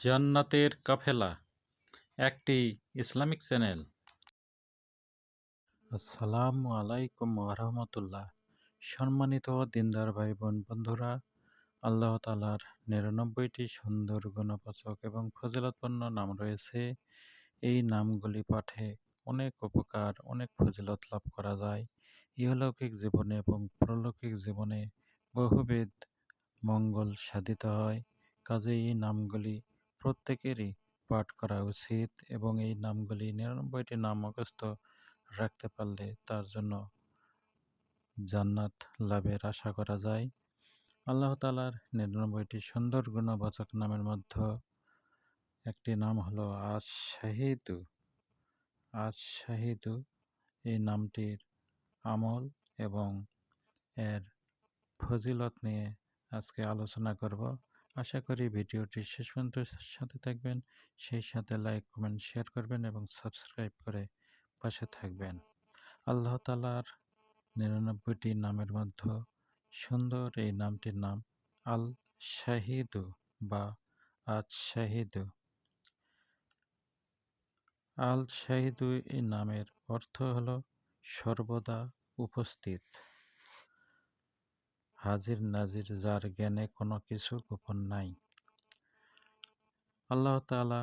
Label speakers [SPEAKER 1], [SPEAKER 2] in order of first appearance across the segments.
[SPEAKER 1] জান্নাতের কাফেলা, একটি Islamic channel. আসসালামু আলাইকুম রহমতুল্লাহ। সম্মানিত দিনদার ভাই বোন বন্ধুরা, আল্লাহ তালার নিরানব্বইটি সুন্দর গুণবাচক এবং ফজিলতপূর্ণ নাম রয়েছে। এই নামগুলি পাঠে অনেক উপকার, অনেক ফজিলত লাভ করা যায়। ইহলৌকিক জীবনে এবং পরলৌকিক জীবনে বহুবিধ মঙ্গল সাধিত হয়। কাজে এই নামগুলি প্রত্যেকেরই পাঠ করা উচিত এবং এই নামগুলি নিরানব্বইটি নাম মুখস্থ রাখতে পারলে তার জন্য জান্নাত লাভের আশা করা যায়। আল্লাহ তালার নিরানব্বইটি সুন্দর গুণবাচক নামের মধ্যে একটি নাম হলো আজ শাহিদু আজ শাহিদু এই নামটির আমল এবং এর ফজিলত নিয়ে আজকে আলোচনা করব। আশা করি ভিডিওটি শেষ পর্যন্ত সাথে থাকবেন। সেই সাথে লাইক, কমেন্ট, শেয়ার করবেন এবং সাবস্ক্রাইব করে পাশে থাকবেন। আল্লাহ তালার নিরানব্বইটি নামের মধ্যে সুন্দর এই নামটির নাম আল শাহিদু বা আজ শাহিদু। আল শাহিদু এই নামের অর্থ হল সর্বদা উপস্থিত। হাজির নাজির যার জ্ঞানে কোনো কিছু গোপন নাই। আল্লাহ তালা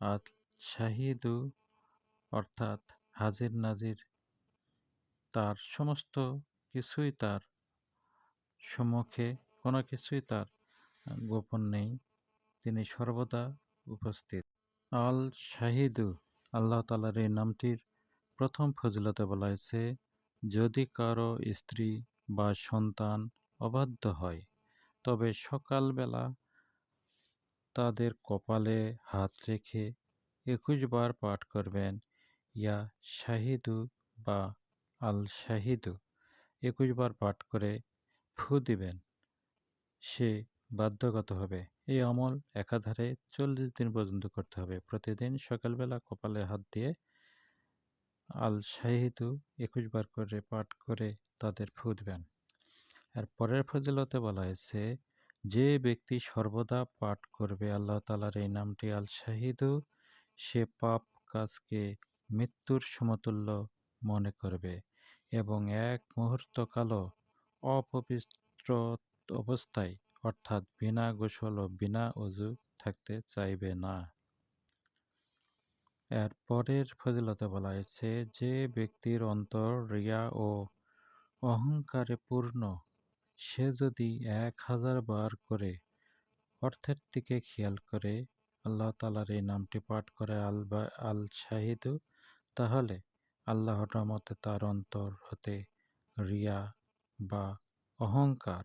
[SPEAKER 1] আত শাহিদু অর্থাৎ হাজির নাজির তার সমস্ত কিছুই তার সম্মুখে, কোনো কিছুই তার গোপন নেই। তিনি সর্বদা উপস্থিত। আল শাহিদু, আল্লাহ তালার এই নামটির প্রথম ফজিলতে বলা হয়েছে, যদি কারও স্ত্রী বা সন্তান অবাধ্য হয়। তবে সকালবেলা তাদের কপালে হাত রেখে একুশ বার পাঠ করবেন, ইয়া শাহিদু বা আল শাহিদু। একুশ বার পাঠ করে ফু দিবেন, সে বাধ্যগত হবে। এই আমল একাধারে চল্লিশ দিন পর্যন্ত করতে হবে। প্রতিদিন সকালবেলা কপালে হাত দিয়ে আল শাহিদু একুশ বার করে পাঠ করে তাদের ফু দিবেন। আর পরের ফজিলতে বলা হয়েছে, যে ব্যক্তি সর্বদা পাঠ করবে আল্লাহ তালার এই নামটি আল শাহিদু সে পাপ কাজকে মৃত্যুর সমতুল্য মনে করবে এবং এক মুহূর্ত কালো অপবিত্র অবস্থায়, অর্থাৎ বিনা গোসল ও বিনা অজু থাকতে চাইবে না। এর পরের ফজিলতে বলা হয়েছে, যে ব্যক্তির অন্তর রিয়া ও অহংকারে পূর্ণ সে যদি এক হাজার বার করে অর্থের দিকে খেয়াল করে, আল্লাহ তালার এই নামটি পাঠ করে আল বা আল শাহিদু তাহলে আল্লাহর রহমতে তার অন্তর হতে রিয়া বা অহংকার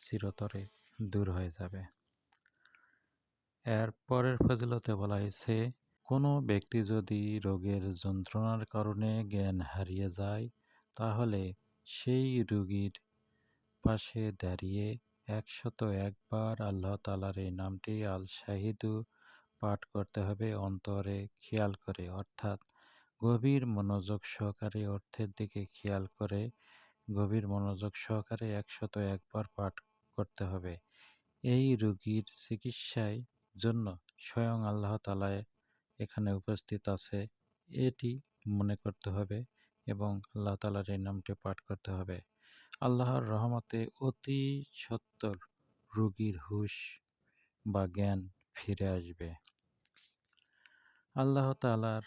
[SPEAKER 1] চিরতরে দূর হয়ে যাবে। এর পরের ফজিলতে বলা হয়েছে, কোনো ব্যক্তি যদি রোগের যন্ত্রণার কারণে জ্ঞান হারিয়ে যায়, তাহলে সেই রোগীর পাশে দাঁড়িয়ে একশত একবার আল্লাহ তালার এই নামটি আল শাহিদু পাঠ করতে হবে অন্তরে খেয়াল করে। অর্থাৎ গভীর মনোযোগ সহকারে অর্থের দিকে খেয়াল করে গভীর মনোযোগ সহকারে একশত একবার পাঠ করতে হবে। এই রোগীর চিকিৎসায় জন্য স্বয়ং আল্লাহ তালায় এখানে উপস্থিত আছে, এটি মনে করতে হবে এবং আল্লাহ তালার এই নামটি পাঠ করতে হবে। আল্লাহর রহমতে অতি সত্তর রোগীর হুশ বা জ্ঞান ফিরে আসবে। আল্লাহ তালার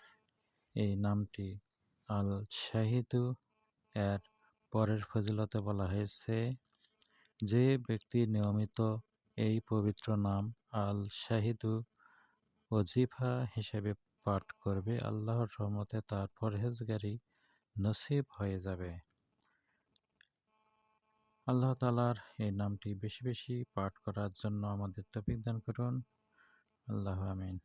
[SPEAKER 1] এই নামটি আল শাহিদু এর পরের ফজিলতে বলা হয়েছে, যে ব্যক্তি নিয়মিত এই পবিত্র নাম আল শাহিদু ওজিফা হিসেবে পাঠ করবে, আল্লাহর রহমতে তার পরহেজগারি নসিব হয়ে যাবে। আল্লাহ তালার এই নামটি বেশি বেশি পাঠ করার জন্য আমাদের তফিক দান করুন। আল্লাহ আমিন।